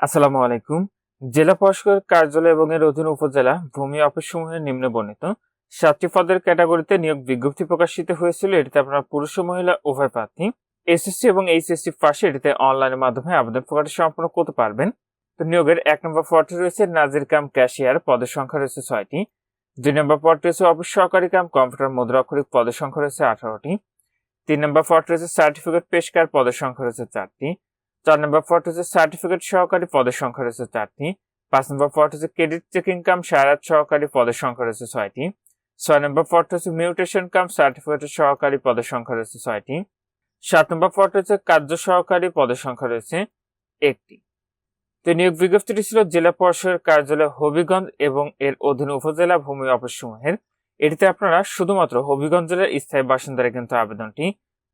আসসালামু আলাইকুম। জেলা প্রশাসকের কার্যালয় এবং এর অধীন উপজেলা ভূমি অফিস সমূহের নিম্নে বর্ণিত সাতটি পদের ক্যাটাগরিতে নিয়োগ বিজ্ঞপ্তি প্রকাশিত হয়েছিল। এটিতে আপনারা পুরুষ ও মহিলা উভয় প্রার্থী, এসএসসি এবং এইচএসসি পাশে এটিতে অনলাইনের মাধ্যমে আবেদন প্রকাশ সম্পন্ন করতে পারবেন। তো নিয়োগের এক নম্বর পদটি রয়েছে নাজির কাম ক্যাশিয়ার, পদের সংখ্যা রয়েছে ছয়টি। দুই নম্বর পদটি রয়েছে অফিস সহকারী কাম, কম্পিউটার মুদ্রাক্ষরিক পদের সংখ্যা রয়েছে আঠারোটি। তিন নম্বর পদটি রয়েছে সার্টিফিকেট পেশকার, পদের সংখ্যা রয়েছে চারটি। চার নম্বর পদ হচ্ছে সার্টিফিকেট সহকারী পদের সংখ্যা রয়েছে চারটি। পাঁচ নম্বর পদ হচ্ছে ক্রেডিট চেকিং কাম সারাত সহকারী পদের সংখ্যা রয়েছে ছয়টি। ছয় নম্বর পদ হচ্ছে মিউটেশন কাম সার্টিফিকেট সহকারী পদের সংখ্যা রয়েছে ছয়টি। সাত নম্বর পদ হচ্ছে কার্য সহকারী পদের সংখ্যা রয়েছে একটি। তো নিয়োগ বিজ্ঞপ্তিটি ছিল জেলা পরিষদের কার্যালয় হবিগঞ্জ এবং এর অধীন উপজেলা ভূমি অফিস এটিতে আপনারা শুধুমাত্র হবিগঞ্জ জেলার স্থায়ী বাসিন্দারা কিন্তু আবেদনটি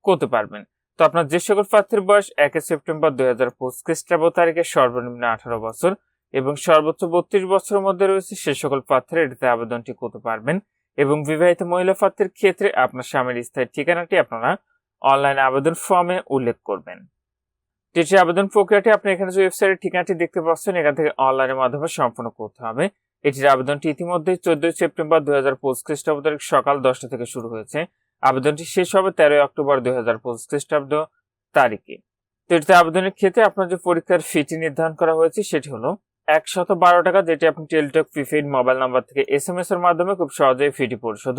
করতে পারবেন। তো আপনার যে সকল প্রার্থীর বয়স একে সেপ্টেম্বর দুই হাজার পঁচিশ খ্রিস্টাব্দ তারিখে সর্বনিম্ন আঠারো বছর এবং সর্বোচ্চ বত্রিশ বছরের মধ্যে রয়েছে সে সকল প্রার্থীরা এটিতে আবেদনটি করতে পারবেন এবং বিবাহিত মহিলা প্রার্থীর ক্ষেত্রে আপনার স্বামীর স্থায়ী ঠিকানাটি আপনারা অনলাইন আবেদন ফর্মে উল্লেখ করবেন। যেটি আবেদন প্রক্রিয়াটি আপনি এখানে যে ওয়েবসাইটের ঠিকানাটি দেখতে পাচ্ছেন, এখান থেকে অনলাইনের মাধ্যমে সম্পন্ন করতে হবে। এটির আবেদনটি ইতিমধ্যে চোদ্দই সেপ্টেম্বর দুই হাজার পঁচিশ খ্রিস্টাব্দ তারিখ সকাল দশটা থেকে শুরু হয়েছে। আবেদনটি শেষ হবে তেরোই অক্টোবর দুই হাজার পঁচিশ খ্রিস্টাব্দ তারিখে। তো আবেদনের ক্ষেত্রে আপনার যে পরীক্ষার ফিটি নির্ধারণ করা হয়েছে সেটি হলো একশত বারো টাকা, যেটি আপনি টেলটক, প্রিপেইড, মোবাইল নাম্বার থেকে এস এম এস এর মাধ্যমে খুব সহজেই ফিটি পরিশোধ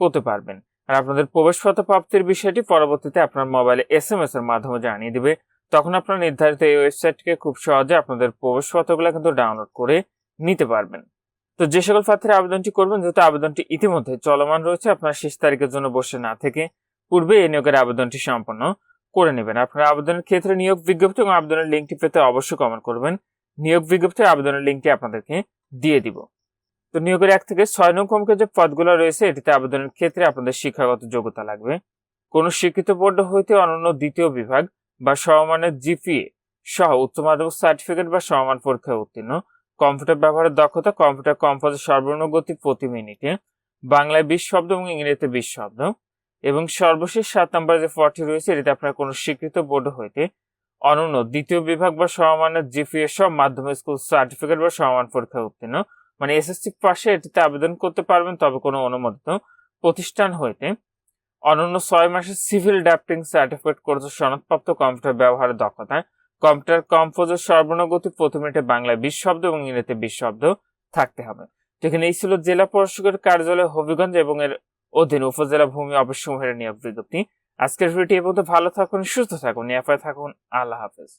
করতে পারবেন। আর আপনাদের প্রবেশপত্র প্রাপ্তির বিষয়টি পরবর্তীতে আপনার মোবাইলে এস এম এস এর মাধ্যমে জানিয়ে দিবে। তখন আপনার নির্ধারিত এই ওয়েবসাইটকে খুব সহজে আপনাদের প্রবেশপত্রগুলো কিন্তু ডাউনলোড করে নিতে পারবেন। তো যে সকল প্রার্থীরা আবেদনটি করবেন যেহেতু আবেদনটি ইতিমধ্যে চলমান রয়েছে, আপনার শেষ তারিখের জন্য বসে না থেকে পূর্বে এই নিয়োগের আবেদনটি সম্পন্ন করে নেবেন। আপনার আবেদনের ক্ষেত্রে নিয়োগ বিজ্ঞপ্তি এবং আবেদনের লিঙ্কটি পেতে অবশ্যই কমেন্ট করবেন। নিয়োগ বিজ্ঞপ্তি আবেদনের লিঙ্কটি আপনাদেরকে দিয়ে দিব। তো নিয়োগের এক থেকে ছয় নং কমকে যে পদগুলো রয়েছে, এটিতে আবেদনের ক্ষেত্রে আপনাদের শিক্ষাগত যোগ্যতা লাগবে। কোন শিক্ষিত বোর্ড হইতে অনন্য দ্বিতীয় বিভাগ বা সমমানের জিপিএ সহ উচ্চ মাধ্যমিক সার্টিফিকেট বা সমমান পরীক্ষায় উত্তীর্ণ কম্পিউটার ব্যবহারের দক্ষতা, কম্পিউটার কম্পোজের সর্বনিম্ন গতি প্রতি মিনিটে, বাংলায় বিশ শব্দ এবং ইংরেজিতে বিশ শব্দ, এবং সর্বশেষ সাত নম্বর যে ফর্টি রয়েছে, এটিতে আপনার কোনো স্বীকৃত বোর্ড হইতে অনন্য দ্বিতীয় বিভাগ বা সমমানের জিপিএস সহ মাধ্যমিক স্কুল সার্টিফিকেট বা সমান পরীক্ষায় উত্তীর্ণ। মানে এসএসসি পাশে এটিতে আবেদন করতে পারবেন, তবে কোনো অনুমোদিত প্রতিষ্ঠান হইতে। অনন্য ছয় মাসের সিভিল ড্রাফটিং সার্টিফিকেট কোর্স সনদপ্রাপ্ত কম্পিউটার ব্যবহারের দক্ষতায় কম্পিউটার কম্পোজের সর্বনগতি প্রথমে এটা বাংলায় বিশ শব্দ এবং ইংরেজিতে বিশ শব্দ থাকতে হবে। যেখানে এই ছিল জেলা প্রশাসকের কার্যালয় হবিগঞ্জ এবং এর অধীন উপজেলা ভূমি অফিস সমূহের নিয়োগ বিজ্ঞপ্তি। আজকের ভিডিওটি এ পর্যন্ত। ভালো থাকুন, সুস্থ থাকুন, নিরাপদে থাকুন। আল্লাহ হাফেজ।